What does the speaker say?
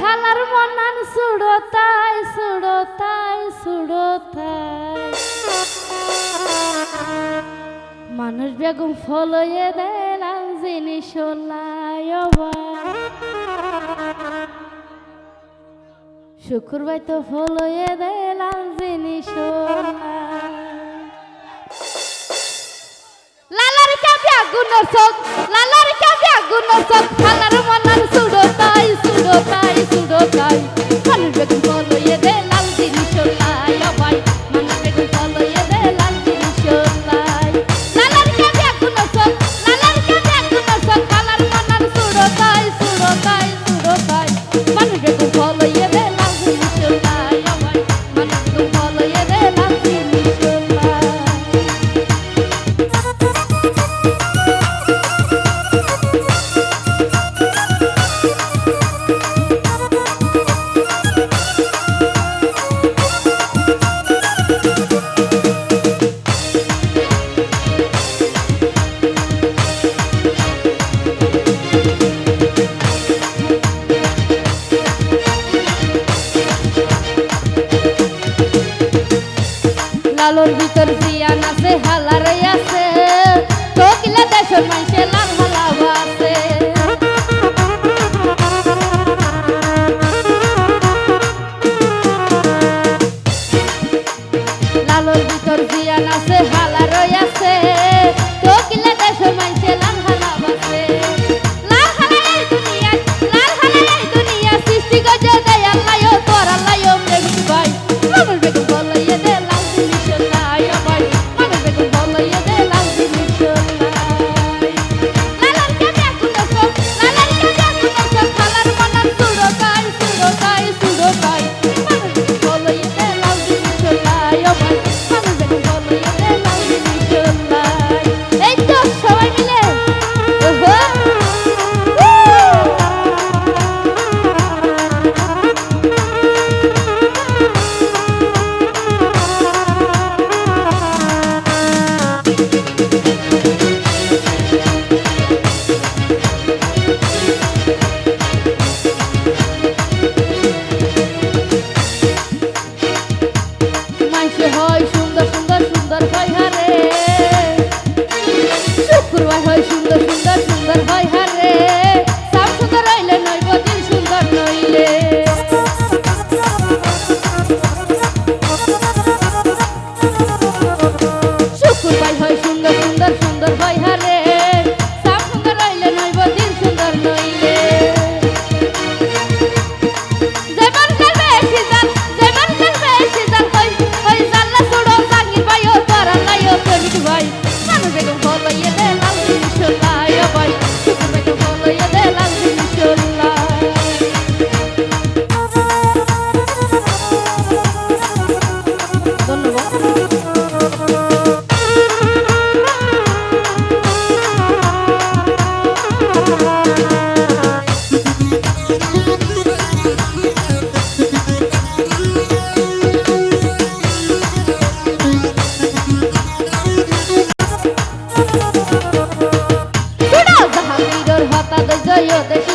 হালার মনান সুড়ো তাই সুড়ো তাই সুড়ো তাই। মানুষ বেগম ফলয়ে দেলাম জিনিস শুক্রবার তো ফলয়ে দেলাম জিনিস আগুনের চোখ লালার কাজে আগুনের চোখ হালার মনার সুড়ো তাই সুড়ো তাই আলোর ভিতর জিয়ান আছে হালারে আছে তো কিলা দেশের মাই জয় দেশ